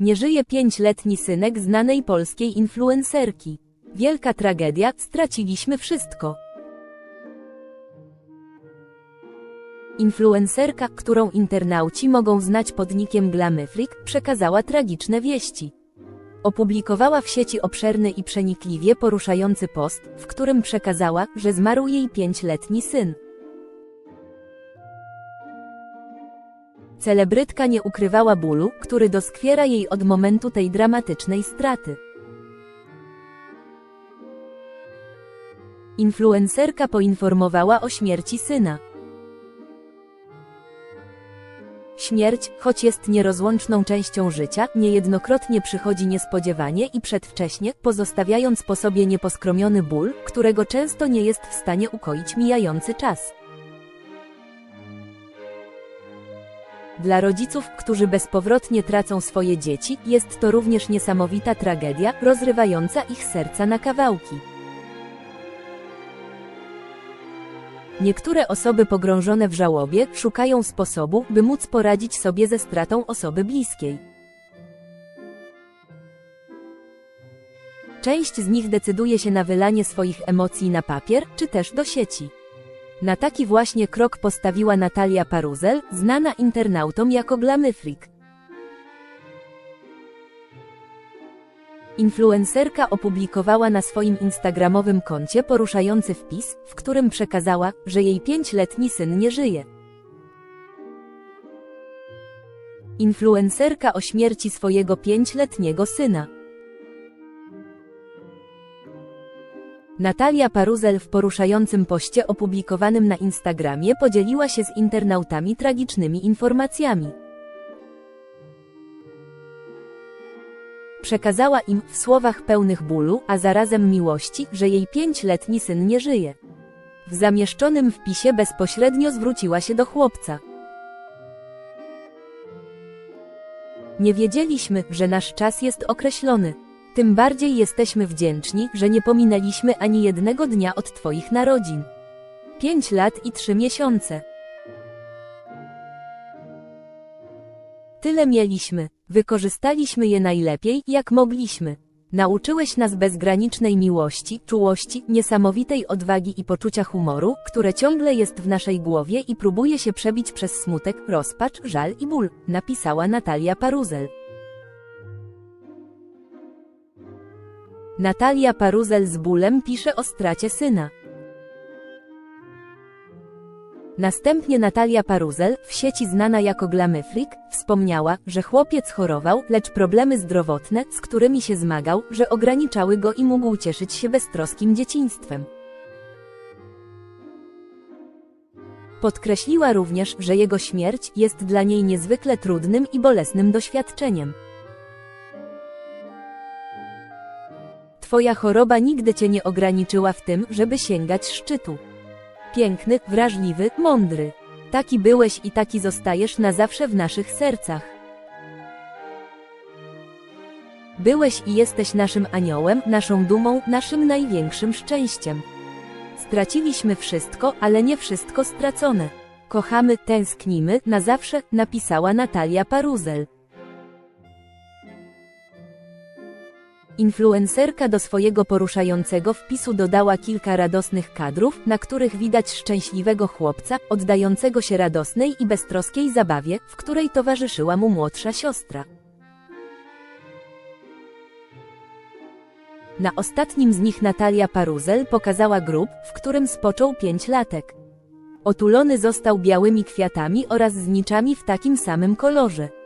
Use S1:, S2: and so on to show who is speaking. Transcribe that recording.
S1: Nie żyje pięcioletni synek znanej polskiej influencerki. Wielka tragedia, straciliśmy wszystko. Influencerka, którą internauci mogą znać pod nickiem Glamyfrik, przekazała tragiczne wieści. Opublikowała w sieci obszerny i przenikliwie poruszający post, w którym przekazała, że zmarł jej pięcioletni syn. Celebrytka nie ukrywała bólu, który doskwiera jej od momentu tej dramatycznej straty. Influencerka poinformowała o śmierci syna. Śmierć, choć jest nierozłączną częścią życia, niejednokrotnie przychodzi niespodziewanie i przedwcześnie, pozostawiając po sobie nieposkromiony ból, którego często nie jest w stanie ukoić mijający czas. Dla rodziców, którzy bezpowrotnie tracą swoje dzieci, jest to również niesamowita tragedia, rozrywająca ich serca na kawałki. Niektóre osoby pogrążone w żałobie szukają sposobu, by móc poradzić sobie ze stratą osoby bliskiej. Część z nich decyduje się na wylanie swoich emocji na papier, czy też do sieci. Na taki właśnie krok postawiła Natalia Paruzel, znana internautom jako Glamyfrik. Influencerka opublikowała na swoim instagramowym koncie poruszający wpis, w którym przekazała, że jej pięcioletni syn nie żyje. Influencerka o śmierci swojego pięcioletniego syna. Natalia Paruzel w poruszającym poście opublikowanym na Instagramie podzieliła się z internautami tragicznymi informacjami. Przekazała im, w słowach pełnych bólu, a zarazem miłości, że jej pięcioletni syn nie żyje. W zamieszczonym wpisie bezpośrednio zwróciła się do chłopca. Nie wiedzieliśmy, że nasz czas jest określony. Tym bardziej jesteśmy wdzięczni, że nie pominęliśmy ani jednego dnia od Twoich narodzin. Pięć lat i trzy miesiące. Tyle mieliśmy, wykorzystaliśmy je najlepiej, jak mogliśmy. Nauczyłeś nas bezgranicznej miłości, czułości, niesamowitej odwagi i poczucia humoru, które ciągle jest w naszej głowie i próbuje się przebić przez smutek, rozpacz, żal i ból, napisała Natalia Paruzel. Natalia Paruzel z bólem pisze o stracie syna. Następnie Natalia Paruzel, w sieci znana jako Glamyfrik, wspomniała, że chłopiec chorował, lecz problemy zdrowotne, z którymi się zmagał, że ograniczały go i mógł cieszyć się beztroskim dzieciństwem. Podkreśliła również, że jego śmierć jest dla niej niezwykle trudnym i bolesnym doświadczeniem. Twoja choroba nigdy cię nie ograniczyła w tym, żeby sięgać szczytu. Piękny, wrażliwy, mądry. Taki byłeś i taki zostajesz na zawsze w naszych sercach. Byłeś i jesteś naszym aniołem, naszą dumą, naszym największym szczęściem. Straciliśmy wszystko, ale nie wszystko stracone. Kochamy, tęsknimy, na zawsze, napisała Natalia Paruzel. Influencerka do swojego poruszającego wpisu dodała kilka radosnych kadrów, na których widać szczęśliwego chłopca, oddającego się radosnej i beztroskiej zabawie, w której towarzyszyła mu młodsza siostra. Na ostatnim z nich Natalia Paruzel pokazała grób, w którym spoczął pięciolatek. Otulony został białymi kwiatami oraz zniczami w takim samym kolorze.